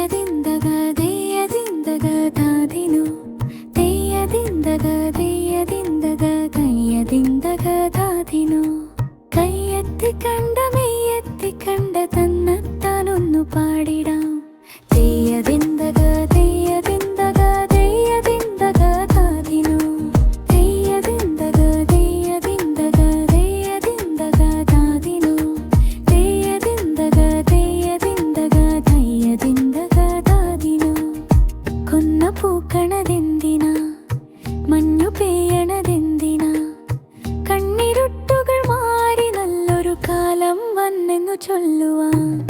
തെയ്യതിന്തക തെയ്യതിന്തക താതിനു തെയ്യതിന്തക തെയ്യതിന്തക കയ്യതിന്തക താതിനു കയ്യത്തി കണ്ട പൂക്കണതെന്തിനാ? മഞ്ഞു പെയ്യണതെന്തിനാ? കണ്ണിരുട്ടുകൾ മാറി നല്ലൊരു കാലം വന്നെന്നു ചൊല്ലുവാൻ.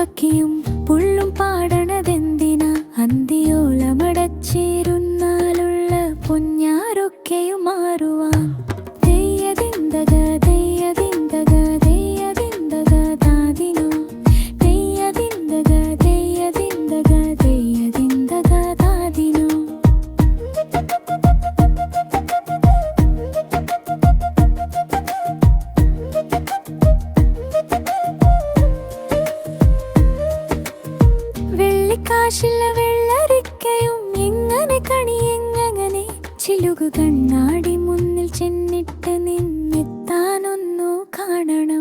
കുഞ്ഞിപ്പക്കിയും പുള്ളും പാടണതെന്തിനാ? അന്തിയോളമടച്ചേരുന്നാലുള്ള പൊഞ്ഞാരൊക്കെയും മാറുവാൻ വെള്ളിക്കാശില്ല വെള്ളരിക്കയും എങ്ങനെ കണി എങ്ങനെ ചിലുകു കണ്ണാടി മുന്നിൽ ചെന്നിട്ട് നിന്നെത്താനൊന്നു കാണണം.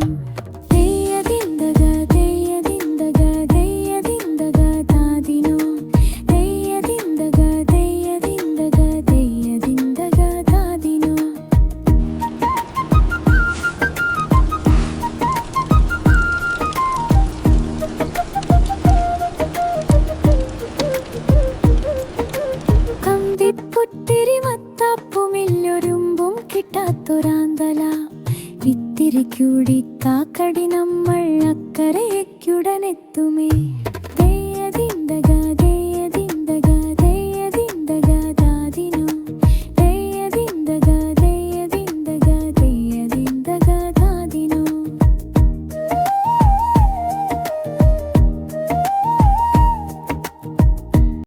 കിട്ടാത്തൊരാന്തല ഇത്തിരി കൂടി കാക്കടി നമ്മൾ അക്കരയ്ക്കുടനെത്തുമേ.